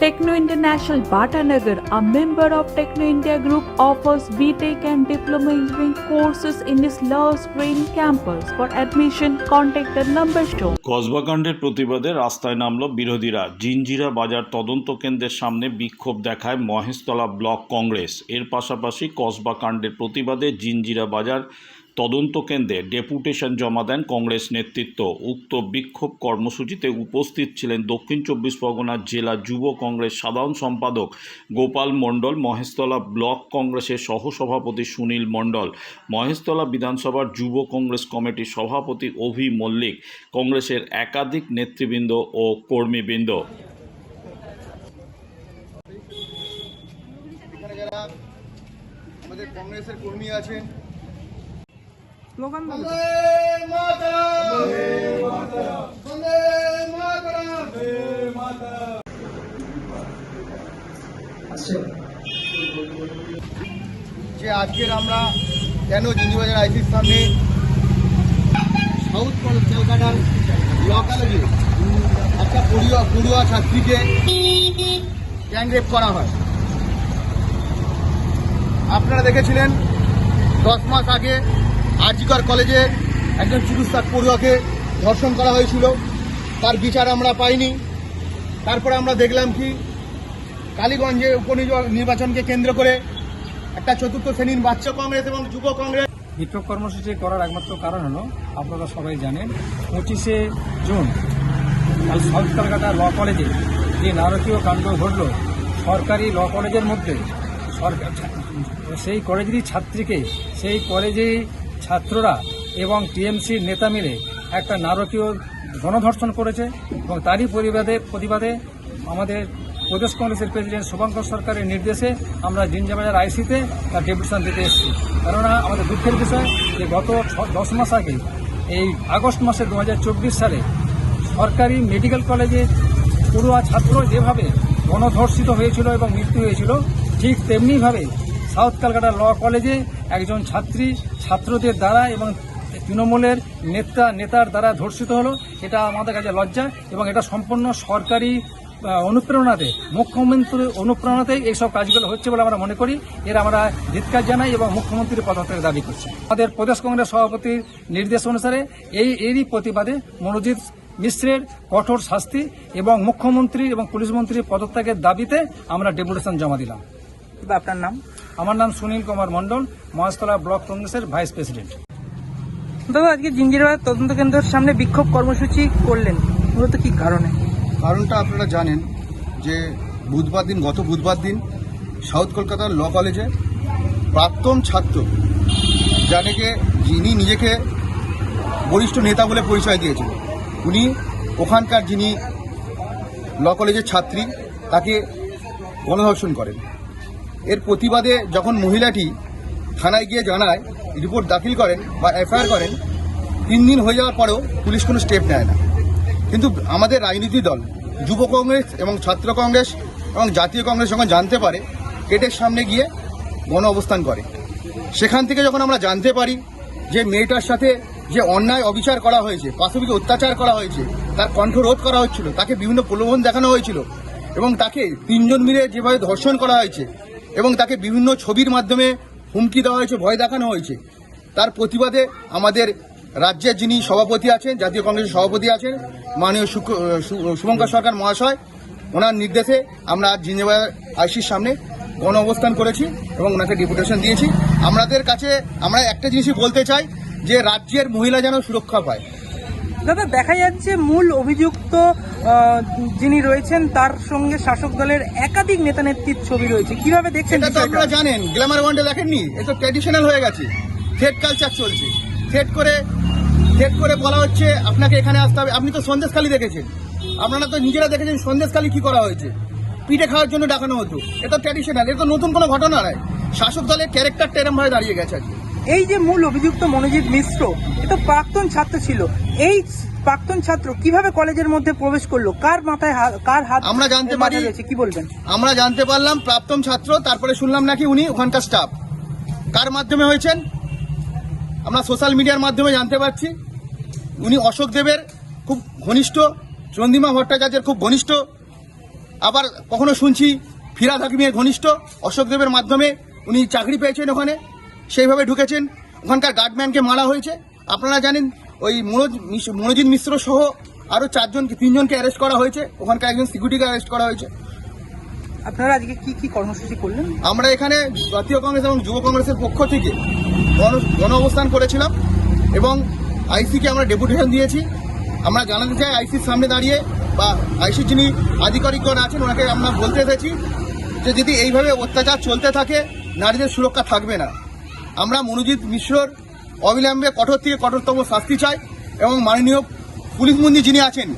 Techno International Bhatanagar, a member of Techno India Group, offers BTEC and Diploma Engineering courses in its Love Green campus. For admission, contact the number shown. কসবাকাণ্ডের প্রতিবাদে রাস্তায় নামল বিরোধীরা জিঞ্জিরা বাজার তদন্ত কেন্দ্রের সামনে বিক্ষোভ দেখায় মহেশতলা ব্লক কংগ্রেস এর পাশাপাশি কসবা কাণ্ডের প্রতিবাদে জিঞ্জিরা বাজার তদন্ত কেন্দ্রে ডেপুটেশন জমা দেন কংগ্রেস নেতৃত্ব। উক্ত বিক্ষোভ কর্মসূচিতে উপস্থিত ছিলেন দক্ষিণ চব্বিশ পরগনা জেলা যুব কংগ্রেস সাধারণ সম্পাদক গোপাল মণ্ডল, মহেশতলা ব্লক কংগ্রেসের সহসভাপতি সুনীল মণ্ডল, মহেশতলা বিধানসভার যুব কংগ্রেস কমিটির সভাপতি অভি মল্লিক, কংগ্রেসের একাধিক নেতৃবৃন্দ ও কর্মীবৃন্দ। আমাদের কংগ্রেসের কর্মী আছেন স্লোগান! যে আজকের আমরা কেন জিঞ্জিবাজার আইসির সামনে সাউথ কলকাতার ল কলেজে একটা পড়ুয়া পড়ুয়া ছাত্রীকে গ্যাংরেপ করা হয় আপনারা দেখেছিলেন দশ মাস আগে আরজিকর কলেজে একজন চিকিৎসক পড়ুয়াকে ধর্ষণ করা হয়েছিল। তার বিচার আমরা পাইনি। তারপরে আমরা দেখলাম কি, কালীগঞ্জে উপনির্বাচনকে কেন্দ্র করে একটা চতুর্থ শ্রেণির বাচ্চা কংগ্রেস এবং যুব কংগ্রেস বিক্ষোভ কর্মসূচি করার একমাত্র কারণ হলো, আপনারা সবাই জানেন, পঁচিশে জুন, কাল সাউথ ল কলেজে যে নারকীয় কাণ্ড ঘটল, সরকারি ল কলেজের মধ্যে, সরকার সেই কলেজেরই ছাত্রীকে সেই কলেজেই ছাত্ররা এবং টিএমসির নেতা মিলে একটা নারকীয় গণধর্ষণ করেছে এবং তারই পরিবাদে প্রতিবাদে আমাদের প্রদেশ কংগ্রেসের প্রেসিডেন্ট শুভঙ্কর সরকারের নির্দেশে আমরা জিঞ্জাবাজার আইসিতে তার ডেপুটেশন দিতে এসেছি। কেননা আমাদের দুঃখের বিষয় যে গত দশ মাস আগে, এই আগস্ট মাসে দু হাজার চব্বিশ সালে সরকারি মেডিকেল কলেজে পড়ুয়া ছাত্র যেভাবে গণধর্ষিত হয়েছিল এবং মৃত্যু হয়েছিল, ঠিক তেমনিভাবে সাউথ কলকাতা ল কলেজে একজন ছাত্রী ছাত্রদের দ্বারা এবং তৃণমূলের নেতা, নেতার দ্বারা ধর্ষিত হলো, এটা আমাদের কাছে লজ্জা এবং এটা সম্পূর্ণ সরকারি অনুপ্রেরণাতে, মুখ্যমন্ত্রীর অনুপ্রেরণাতে এইসব কাজগুলো হচ্ছে বলে আমরা মনে করি। এর আমরা ধিৎকার জানাই এবং মুখ্যমন্ত্রীর পদত্যাগ দাবি করছি। আমাদের প্রদেশ কংগ্রেস সভাপতির নির্দেশ অনুসারে এই, এরই প্রতিবাদে মনোজিৎ মিশ্রের কঠোর শাস্তি এবং মুখ্যমন্ত্রী এবং পুলিশ মন্ত্রীর পদত্যাগের দাবিতে আমরা ডেপুটেশন জমা দিলাম। বা আপনার নাম? আমার নাম সুনীল কুমার মণ্ডল মহেশতলা ব্লক কংগ্রেসের ভাইস প্রেসিডেন্ট। দাদা আজকে জিঞ্জিরাবাদ তদন্ত কেন্দ্রের সামনে বিক্ষোভ কর্মসূচি করলেন। মূলত কি কারণে? কারণটা আপনারা জানেন যে বুধবার দিন গত বুধবার দিন সাউথ কলকাতার ল কলেজে প্রাক্তন ছাত্র যাকে যিনি নিজেকে বরিষ্ঠ নেতা বলে পরিচয় দিয়েছেন উনি ওখানকার যিনি ল কলেজের ছাত্রী তাকে গণধর্ষণ করেন। এর প্রতিবাদে যখন মহিলাটি থানায় গিয়ে জানায়, রিপোর্ট দাখিল করেন বা এফআইআর করেন, তিন দিন হয়ে যাওয়ার পরেও পুলিশ কোনো স্টেপ নেয় না। কিন্তু আমাদের রাজনীতি দল, যুব কংগ্রেস এবং ছাত্র কংগ্রেস এবং জাতীয় কংগ্রেস যখন জানতে পারে, গেটের সামনে গিয়ে গণ অবস্থান করে। সেখান থেকে যখন আমরা জানতে পারি যে মেয়েটার সাথে যে অন্যায় অবিচার করা হয়েছে, পাশবিক অত্যাচার করা হয়েছে, তার কণ্ঠরোধ করা হচ্ছিল, তাকে বিভিন্ন প্রলোভন দেখানো হয়েছিল এবং তাকে তিনজন মিলে যেভাবে ধর্ষণ করা হয়েছে এবং তাকে বিভিন্ন ছবির মাধ্যমে হুমকি দেওয়া হয়েছে, ভয় দেখানো হয়েছে। তার প্রতিবাদে আমাদের রাজ্যের যিনি সভাপতি আছেন, জাতীয় কংগ্রেসের সভাপতি আছেন, মাননীয় শুভঙ্কর সরকার মহাশয়, ওনার নির্দেশে আমরা আজ জিনেভার আইসির সামনে গণ অবস্থান করেছি এবং ওনাকে ডেপুটেশন দিয়েছি। আমাদের কাছে, আমরা একটা জিনিসই বলতে চাই যে, রাজ্যের মহিলা যেন সুরক্ষা পায়। দাদা দেখা যাচ্ছে মূল অভিযুক্ত যিনি রয়েছেন তার সঙ্গে শাসক দলের একাধিক নেতা নেত্রীর ছবি রয়েছে। কীভাবে দেখছেন এটা তো আপনারা জানেন গ্ল্যামার ওয়ান্ডে দেখেননি? এ তো ট্র্যাডিশনাল হয়ে গেছে। থ্রেড কালচার চলছে। থ্রেড করে থ্রেড করে বলা হচ্ছে আপনাকে এখানে আসতে হবে। আপনি তো সন্দেশখালি দেখেছেন। আপনারা তো নিজেরা দেখেছেন সন্দেশখালি কি করা হয়েছে। পিঠে খাওয়ার জন্য ডাকানো হতো। এটা ট্র্যাডিশনাল এটা তো নতুন কোনো ঘটনা নয়। শাসক দলের ক্যারেক্টারটা এরম ভাবে দাঁড়িয়ে গেছে আজকে। এই যে মূল অভিযুক্ত মনোজিৎ মিশ্র এ তো প্রাক্তন ছাত্র ছিল। এই প্রাক্তন ছাত্র কীভাবে কলেজের মধ্যে প্রবেশ করল? কার মাথায় কার হাত আমরা জানতে পারি- কি বলবেন? আমরা জানতে পারলাম প্রাক্তন ছাত্র তারপরে শুনলাম নাকি উনি ওখানকার স্টাফ কার মাধ্যমে হয়েছেন? আমরা সোশ্যাল মিডিয়ার মাধ্যমে জানতে পারছি। উনি অশোক দেবের খুব ঘনিষ্ঠ চন্দিমা ভট্টাচার্যের খুব ঘনিষ্ঠ। আবার কখনো শুনছি ফিরাদ হাকিমের ঘনিষ্ঠ অশোক দেবের মাধ্যমে উনি চাকরি পেয়েছেন ওখানে। সেইভাবে ঢুকেছেন। ওখানকার গার্ডম্যানকে মারা হয়েছে। আপনারা জানেন ওই মনোজ মনোজিৎ মিশ্র সহ আরও চারজনকে তিনজনকে অ্যারেস্ট করা হয়েছে। ওখানকার একজন সিকিউরিটিকে অ্যারেস্ট করা হয়েছে। আপনারা আজকে কি কি কর্মসূচি করলেন? আমরা এখানে জাতীয় কংগ্রেস এবং যুব কংগ্রেসের পক্ষ থেকে গণ- গণ অবস্থান করেছিলাম এবং আইসিকে আমরা ডেপুটেশন দিয়েছি। আমরা জানাতে চাই আইসির সামনে দাঁড়িয়ে বা আইসির যিনি আধিকারিকগণ আছেন ওনাকে আমরা বলতে এসেছি যে যদি এইভাবে অত্যাচার চলতে থাকে নারীদের সুরক্ষা থাকবে না। আমরা মনোজিৎ মিশ্রর অবিলম্বে কঠোর থেকে কঠোরতম শাস্তি চাই এবং মাননীয় পুলিশ মন্ত্রী যিনি আছেন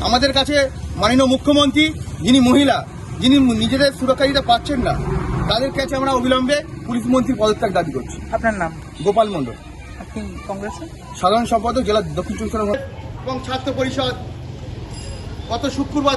আমাদের কাছে মাননীয় মুখ্যমন্ত্রী যিনি মহিলা যিনি নিজেদের সুরক্ষা দিতে পারছেন না তাদের কাছে আমরা অবিলম্বে পুলিশ মন্ত্রীর পদত্যাগ দাবি করছি। আপনার নাম? গোপাল মণ্ডল। আপনি কংগ্রেসে সাধারণ সম্পাদক জেলা দক্ষিণ চব্বিশ এবং ছাত্র পরিষদ গত শুক্রবার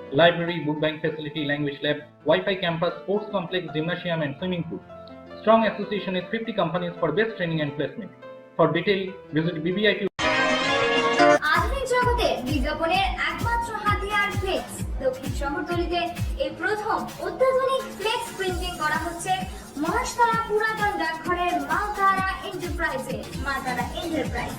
library, book bank facility, language lab, Wi-Fi campus, sports complex, gymnasium, and swimming pool. Strong association with 50 companies for best training and placement. For detail, visit BBIT Maheshtala পুরাতন ডাকঘরের মাতারা এন্টারপ্রাইজে মাতারা এন্টারপ্রাইজ